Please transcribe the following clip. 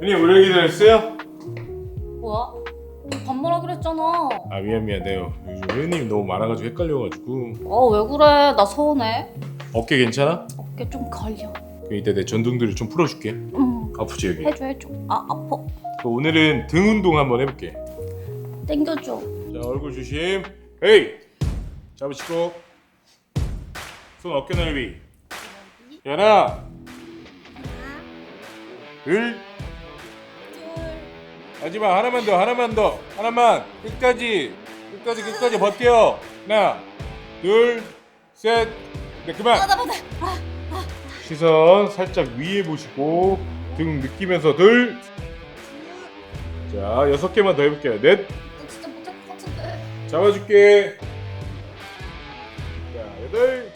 형님 오래 기다렸어요? 뭐야? 밥 먹으라 그랬잖아. 아 미안 미안 내가 요즘 회원님 너무 많아가지고 헷갈려가지고 어왜 그래? 나 서운해. 어깨 괜찮아? 어깨 좀 걸려. 그럼 이따 내 전등들을 좀 풀어줄게 응. 아프지 여기? 해줘 해줘. 아 아파. 그 오늘은 등 운동 한번 해볼게 땡겨줘. 자 얼굴 조심 에이 잡으시고 손 어깨 넓이 하나 둘 마지막 하나만 더 하나만 더 하나만 끝까지 끝까지 끝까지 버텨 하나 둘셋네 그만 맞아 맞아. 시선 살짝 위에 보시고 등 느끼면서 둘. 자 여섯 개만 더 해볼게요. 넷 나 진짜 못할 것 같은데. 잡아줄게. 자 여덟.